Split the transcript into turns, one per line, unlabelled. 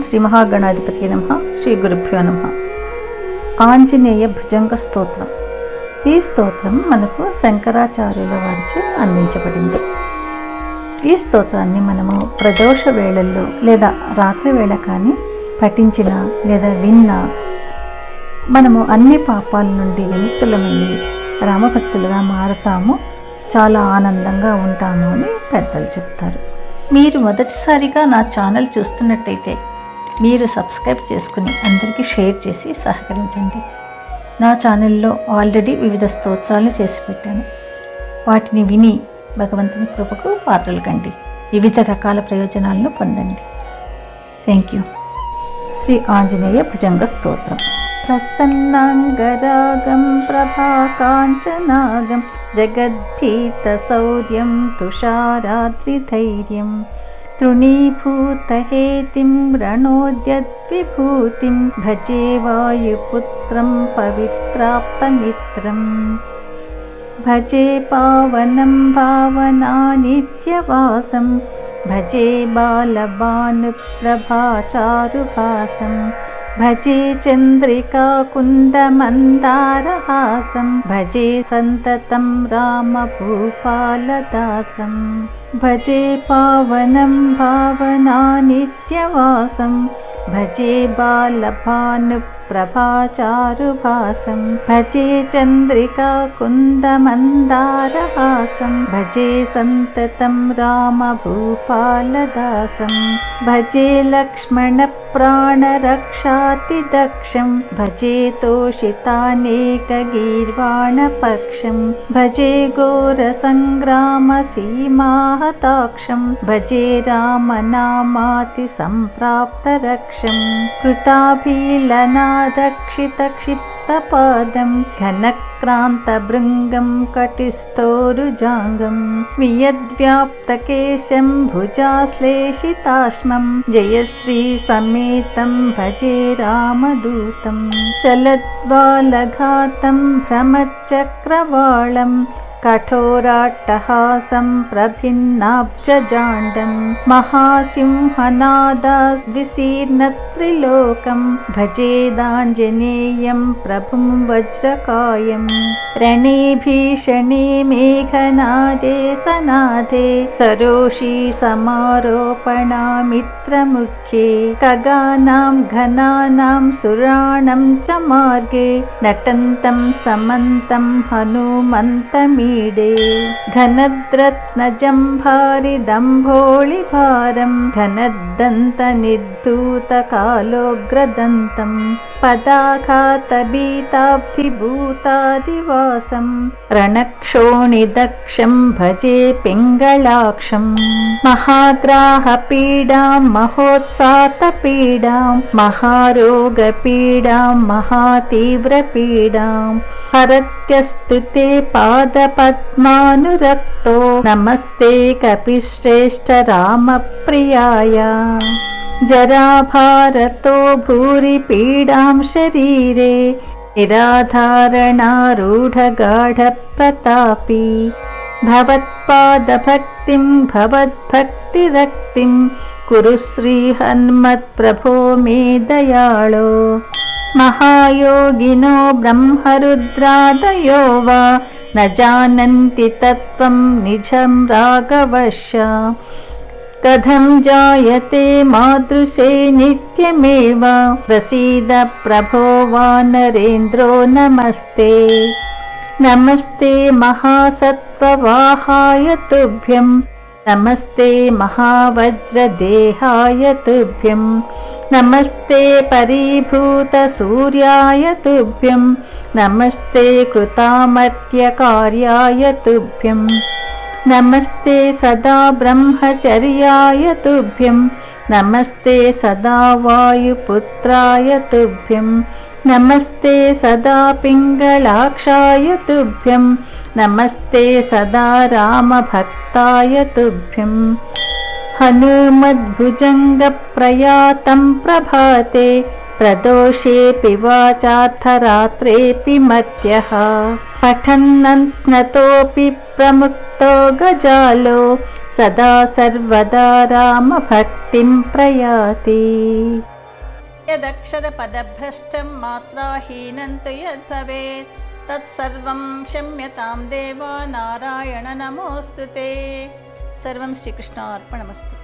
శ్రీ మహాగణాధిపతి నమ. శ్రీ గురుభ్యో నమ. ఆంజనేయ భుజంగ స్తోత్రం. ఈ స్తోత్రం మనకు శంకరాచార్యుల వారిచే అందించబడింది. ఈ స్తోత్రాన్ని మనము ప్రదోష వేళల్లో లేదా రాత్రి వేళ కానీ పఠించిన లేదా విన్నా మనము అన్ని పాపాల నుండి విముక్తులమయ్యి రామభక్తులుగా మారతాము. చాలా ఆనందంగా ఉంటాము అని పెద్దలు చెప్తారు. మీరు మొదటిసారిగా నా ఛానల్ చూస్తున్నట్టయితే మీరు సబ్స్క్రైబ్ చేసుకుని అందరికీ షేర్ చేసి సహకరించండి నా ఛానల్లో ఆల్రెడీ వివిధ స్తోత్రాలు చేసి పెట్టాను వాటిని విని భగవంతుని కృపకు పాత్రలు కండి వివిధ రకాల ప్రయోజనాలను పొందండి థ్యాంక్ యూ శ్రీ ఆంజనేయ భుజంగ స్తోత్రం ప్రసన్నాంగరాగం ప్రభాకాంచనాగం जगद्भीतशौर्यं तुषाराद्रिधैर्यं तृणीभूतहेतिं रणोद्यद्विभूतिं भजे वायुपुत्रं पवित्राप्तमित्रम्। भजे पावनं भावनानित्यवासं भजे बालभानुप्रभाचारुभासम् भजे चन्द्रिकाकुन्दमन्दारहासं भजे सन्ततं रामभूपालदासं भजे पावनं भावनानित्यवासं भजे बालभानुप्रभाचारुभासं भजे चन्द्रिकाकुन्दमन्दारहासं भजे सन्ततं रामभूपालदासं भजे लक्ष्मणप्राणरक्षातिदक्षं भजे तोषितानेकगीर्वाणपक्षं भजे घोरसङ्ग्रामसीमाहताक्षं भजे रामनामातिसम्प्राप्तरक्षं कृताभीलनादक्षितक्षिप्तपादं घनक्रान्तभृङ्गं कटिस्थोरुजाङ्गं वियद्व्याप्तकेशं भुजाश्लेषिताश्मं जयश्रीसमेतं भजे रामदूतं चलद्वालघातं भ्रमचक्रवाळं कठोराट्टहासं प्रभिन्नाब्जजाण्डं महासिंहनादाद्विशीर्णत्रिलोकं भजेदाञ्जनेयं प्रभुं वज्रकायं रणे भीषणे मेघनादे सनादे सरोषि समारोपणामित्रमुख्ये खगानां घनानां सुराणं च मार्गे नटन्तं समन्तं हनुमन्तमीडे घनद्रत्नजम्भारिदम्भोळिभारं घनद्दन्तनिर्धूतकालोग्रदन्तं पदाघातभीताब्धिभूतादिवासं। रणक्षोणिदक्षं भजे पिङ्गलाक्षं। महाग्राहपीडां महोत्सातपीडां महारोगपीडां महातीव्रपीडां। हरत्यस्तु ते पादपद्मानुरक्तो नमस्ते कपिश्रेष्ठ रामप्रियाय। जराभारतो भूरि पीडां शरीरे। निराधारणारूढगाढप्रतापी। भवत्पादभक्तिं भवद्भक्तिरक्तिं। कुरु श्रीहन्मत्प्रभो मे दयाळो। महायोगिनो ब्रह्मरुद्रादयो वा न जानन्ति तत्त्वं निजं राघवश्य कथं जायते मादृशे नित्यमेव? प्रसीद प्रभो वा नरेन्द्रो नमस्ते। नमस्ते महासत्त्ववाहाय तुभ्यं। नमस्ते महावज्रदेहाय तुभ्यं। नमस्ते परीभूतसूर्याय तुभ्यं नमस्ते कृतामर्त्यकार्याय तुभ्यं नमस्ते सदा ब्रह्मचर्याय तुभ्यं नमस्ते सदा वायुपुत्राय तुभ्यं नमस्ते सदा पिङ्गलाक्षाय तुभ्यं नमस्ते सदा रामभक्ताय तुभ्यम्। हनुमद्भुजङ्गप्रयातं प्रभाते प्रदोषेऽपि वाचार्थरात्रेऽपि मध्यः पठन्नन् स्नतोऽपि प्रमुक्तो गजालो सदा सर्वदा रामभक्तिं प्रयाति। यदक्षरपदभ्रष्टं मात्राहीनं तु यद्भवेत् तत्सर्वं क्षम्यतां देव नारायण नमोऽस्तु ते। सर्वं श्रीकृष्णार्पणमस्तु